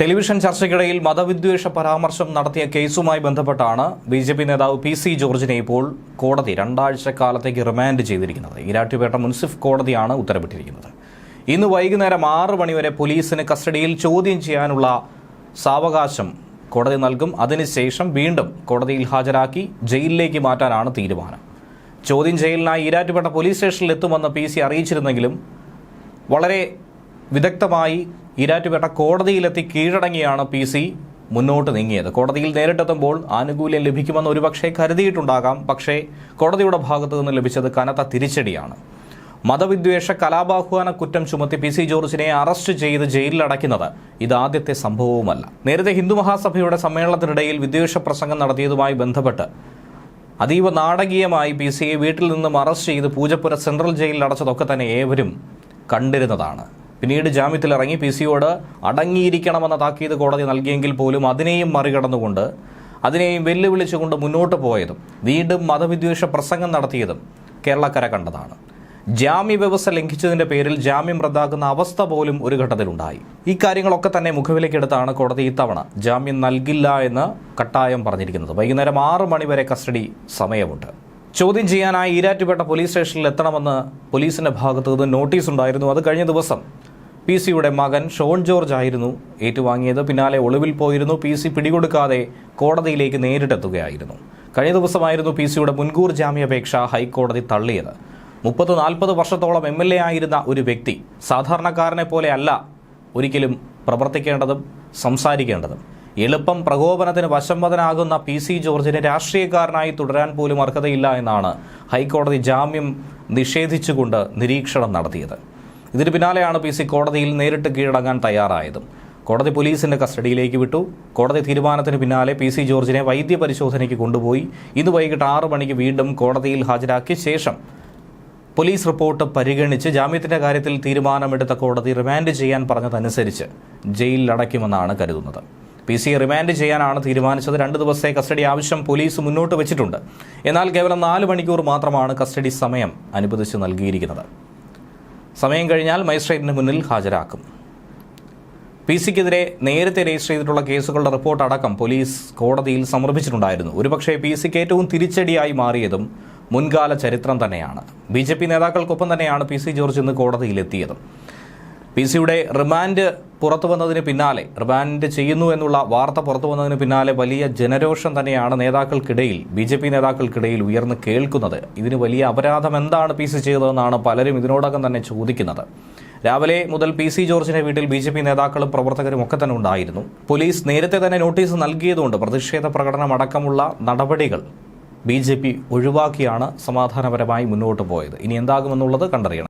Television ചർച്ചയ്ക്കിടയിൽ മതവിദ്വേഷ പരാമർശം നടത്തിയ കേസുമായി ബന്ധപ്പെട്ടാണ് ബി ജെ പി നേതാവ് പി സി ജോർജിനെ ഇപ്പോൾ കോടതി രണ്ടാഴ്ച കാലത്തേക്ക് റിമാൻഡ് ചെയ്തിരിക്കുന്നത്. ഇരാറ്റുപേട്ട മുൻസിഫ് കോടതിയാണ് ഉത്തരവിട്ടിരിക്കുന്നത്. ഇന്ന് വൈകുന്നേരം ആറ് മണിവരെ പോലീസിന് കസ്റ്റഡിയിൽ ചോദ്യം ചെയ്യാനുള്ള സാവകാശം കോടതി നൽകും. അതിനുശേഷം വീണ്ടും കോടതിയിൽ ഹാജരാക്കി ജയിലിലേക്ക് മാറ്റാനാണ് തീരുമാനം. ചോദ്യം ചെയ്യലിനായി ഈരാറ്റുപേട്ട പോലീസ് സ്റ്റേഷനിൽ എത്തുമെന്ന് പി സി അറിയിച്ചിരുന്നെങ്കിലും വളരെ വിദഗ്ധമായി ഈരാറ്റുപേട്ട കോടതിയിലെത്തി കീഴടങ്ങിയാണ് പി സി മുന്നോട്ട് നീങ്ങിയത്. കോടതിയിൽ നേരിട്ടെത്തുമ്പോൾ ആനുകൂല്യം ലഭിക്കുമെന്ന് ഒരുപക്ഷെ കരുതിയിട്ടുണ്ടാകാം. പക്ഷേ കോടതിയുടെ ഭാഗത്തു നിന്ന് ലഭിച്ചത് കനത്ത തിരിച്ചടിയാണ്. മതവിദ്വേഷ കലാപാഹ്വാന കുറ്റം ചുമത്തി പി സി ജോർജിനെ അറസ്റ്റ് ചെയ്ത് ജയിലിലടയ്ക്കുന്നത് ഇതാദ്യത്തെ സംഭവവുമല്ല. നേരത്തെ ഹിന്ദു മഹാസഭയുടെ സമ്മേളനത്തിനിടയിൽ വിദ്വേഷ പ്രസംഗം നടത്തിയതുമായി ബന്ധപ്പെട്ട് അതീവ നാടകീയമായി പി സിയെ വീട്ടിൽ നിന്നും അറസ്റ്റ് ചെയ്ത് പൂജപ്പുര സെൻട്രൽ ജയിലിൽ അടച്ചതൊക്കെ തന്നെ ഏവരും കണ്ടിരുന്നതാണ്. പിന്നീട് ജാമ്യത്തിലിറങ്ങി പി സിയോട് അടങ്ങിയിരിക്കണമെന്ന താക്കീത് കോടതി നൽകിയെങ്കിൽ പോലും അതിനെയും മറികടന്നുകൊണ്ട് അതിനെയും വെല്ലുവിളിച്ചുകൊണ്ട് മുന്നോട്ട് പോയതും വീണ്ടും മതവിദ്വേഷ പ്രസംഗം നടത്തിയതും കേരളക്കര കണ്ടതാണ്. ജാമ്യ വ്യവസ്ഥ ലംഘിച്ചതിന്റെ പേരിൽ ജാമ്യം റദ്ദാക്കുന്ന അവസ്ഥ പോലും ഒരു ഘട്ടത്തിലുണ്ടായി. ഈ കാര്യങ്ങളൊക്കെ തന്നെ മുഖവിലേക്കെടുത്താണ് കോടതി ഇത്തവണ ജാമ്യം നൽകില്ല എന്ന് കട്ടായം പറഞ്ഞിരിക്കുന്നത്. വൈകുന്നേരം ആറ് മണിവരെ കസ്റ്റഡി സമയമുണ്ട്. ചോദ്യം ചെയ്യാനായി ഈരാറ്റുപേട്ട പോലീസ് സ്റ്റേഷനിൽ എത്തണമെന്ന് പോലീസിന്റെ ഭാഗത്തു നിന്ന് നോട്ടീസ് ഉണ്ടായിരുന്നു അത് കഴിഞ്ഞ ദിവസം പി സിയുടെ മകൻ ഷോൺ ജോർജ് ആയിരുന്നു ഏറ്റുവാങ്ങിയത്. പിന്നാലെ ഒളിവിൽ പോയിരുന്നു. പി സി പിടികൊടുക്കാതെ കോടതിയിലേക്ക് നേരിട്ടെത്തുകയായിരുന്നു. കഴിഞ്ഞ ദിവസമായിരുന്നു പി സിയുടെ മുൻകൂർ ജാമ്യാപേക്ഷ ഹൈക്കോടതി തള്ളിയത്. മുപ്പത് നാൽപ്പത് വർഷത്തോളം എം എൽ എ ആയിരുന്ന ഒരു വ്യക്തി സാധാരണക്കാരനെ പോലെ അല്ല ഒരിക്കലും പ്രവർത്തിക്കേണ്ടതും സംസാരിക്കേണ്ടതും. എളുപ്പം പ്രകോപനത്തിന് വശംവദനാകുന്ന പി സി ജോർജിനെ രാഷ്ട്രീയക്കാരനായി തുടരാൻ പോലും അർഹതയില്ല എന്നാണ് ഹൈക്കോടതി ജാമ്യം നിഷേധിച്ചുകൊണ്ട് നിരീക്ഷണം നടത്തിയത്. ഇതിന് പിന്നാലെയാണ് പി സി കോടതിയിൽ നേരിട്ട് കീഴടങ്ങാൻ തയ്യാറായതും. കോടതി പോലീസിന്റെ കസ്റ്റഡിയിലേക്ക് വിട്ടു. കോടതി തീരുമാനത്തിന് പിന്നാലെ പി സി ജോർജിനെ വൈദ്യപരിശോധനയ്ക്ക് കൊണ്ടുപോയി. ഇന്ന് വൈകിട്ട് ആറ് മണിക്ക് വീണ്ടും കോടതിയിൽ ഹാജരാക്കിയ ശേഷം പോലീസ് റിപ്പോർട്ട് പരിഗണിച്ച് ജാമ്യത്തിന്റെ കാര്യത്തിൽ തീരുമാനമെടുത്ത കോടതി റിമാൻഡ് ചെയ്യാൻ പറഞ്ഞതനുസരിച്ച് ജയിലിൽ അടയ്ക്കുമെന്നാണ് കരുതുന്നത്. പി സി റിമാൻഡ് ചെയ്യാനാണ് തീരുമാനിച്ചത്. രണ്ട് ദിവസത്തെ കസ്റ്റഡി ആവശ്യം പോലീസ് മുന്നോട്ട് വെച്ചിട്ടുണ്ട്. എന്നാൽ കേവലം നാല് മണിക്കൂർ മാത്രമാണ് കസ്റ്റഡി സമയം അനുവദിച്ച് നൽകിയിരിക്കുന്നത്. സമയം കഴിഞ്ഞാൽ മജിസ്ട്രേറ്റിന് മുന്നിൽ ഹാജരാക്കും. പി സിക്കെതിരെ നേരത്തെ രജിസ്റ്റർ ചെയ്തിട്ടുള്ള കേസുകളുടെ റിപ്പോർട്ട് അടക്കം പോലീസ് കോടതിയിൽ സമർപ്പിച്ചിട്ടുണ്ടായിരുന്നു. ഒരുപക്ഷെ പി സിക്ക് ഏറ്റവും തിരിച്ചടിയായി മാറിയതും മുൻകാല ചരിത്രം തന്നെയാണ്. ബി ജെ പി നേതാക്കൾക്കൊപ്പം തന്നെയാണ് പി സി ജോർജ് ഇന്ന് കോടതിയിലെത്തിയത്. പി സിയുടെ റിമാൻഡ് പുറത്തു വന്നതിന് പിന്നാലെ റിമാൻഡ് ചെയ്യുന്നു എന്നുള്ള വാർത്ത പുറത്തു വന്നതിന് പിന്നാലെ വലിയ ജനരോഷം തന്നെയാണ് നേതാക്കൾക്കിടയിൽ ബി ജെ പി നേതാക്കൾക്കിടയിൽ ഉയർന്നു കേൾക്കുന്നത്. ഇതിന് വലിയ അപരാധം എന്താണ് പി സി ചെയ്തതെന്നാണ് പലരും ഇതിനോടകം തന്നെ ചോദിക്കുന്നത്. രാവിലെ മുതൽ പി സി ജോർജിന്റെ വീട്ടിൽ ബി ജെ പി നേതാക്കളും പ്രവർത്തകരും ഒക്കെ തന്നെ ഉണ്ടായിരുന്നു. പോലീസ് നേരത്തെ തന്നെ നോട്ടീസ് നൽകിയതുകൊണ്ട് പ്രതിഷേധ പ്രകടനം അടക്കമുള്ള നടപടികൾ ബി ജെ പി ഒഴിവാക്കിയാണ് സമാധാനപരമായി മുന്നോട്ട് പോയത്. ഇനി എന്താകുമെന്നുള്ളത് കണ്ടറിയണം.